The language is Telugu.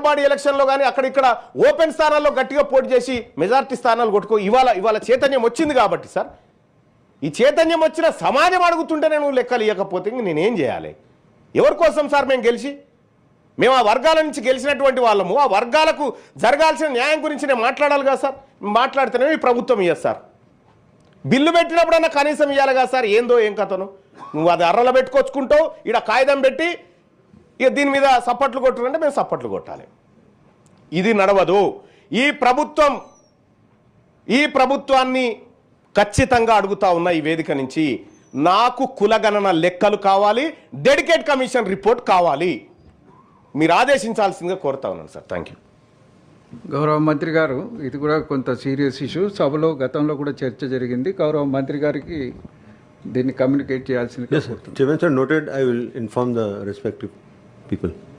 లోకల్ బాడీ ఎలక్షన్లో కానీ అక్కడ ఇక్కడ ఓపెన్ స్థానాల్లో గట్టిగా పోటీ చేసి మెజార్టీ స్థానాలు కొట్టుకో ఇవాళ ఇవాళ చైతన్యం వచ్చింది కాబట్టి సార్. ఈ చైతన్యం వచ్చిన సమాజం అడుగుతుంటే నేను లెక్కలు ఇవ్వకపోతే ఇంక నేనేం చేయాలి? ఎవరి కోసం సార్ మేము గెలిచి? మేము ఆ వర్గాల నుంచి గెలిచినటువంటి వాళ్ళము. ఆ వర్గాలకు జరగాల్సిన న్యాయం గురించి నేను మాట్లాడాలి కదా సార్. మాట్లాడితేనే ఈ ప్రభుత్వం ఇయ్యదు సార్. బిల్లు పెట్టినప్పుడన్నా కనీసం ఇవ్వాలి కదా సార్. ఏందో ఏం కథను? నువ్వు అది అర్రలో పెట్టుకొచ్చుకుంటావు. ఇక్కడ కాగితం పెట్టి ఇక దీని మీద సప్పట్లు కొట్టుకుంటే మేము సప్పట్లు కొట్టాలి. ఇది నడవదు. ఈ ప్రభుత్వం ఈ ప్రభుత్వాన్ని ఖచ్చితంగా అడుగుతా ఉన్న ఈ వేదిక నుంచి నాకు కులగణన లెక్కలు కావాలి డెడికేట్ కమిషన్ రిపోర్ట్ కావాలి. మీరు ఆదేశించాల్సిందిగా కోరుతా ఉన్నాను సార్. థ్యాంక్ యూ గౌరవ మంత్రి గారు ఇది కూడా కొంత సీరియస్ ఇష్యూ. సభలో గతంలో కూడా చర్చ జరిగింది. గౌరవ మంత్రి గారికి దీన్ని కమ్యూనికేట్ చేయాల్సిందిగా Yes, sir. Chivan sir noted, I people.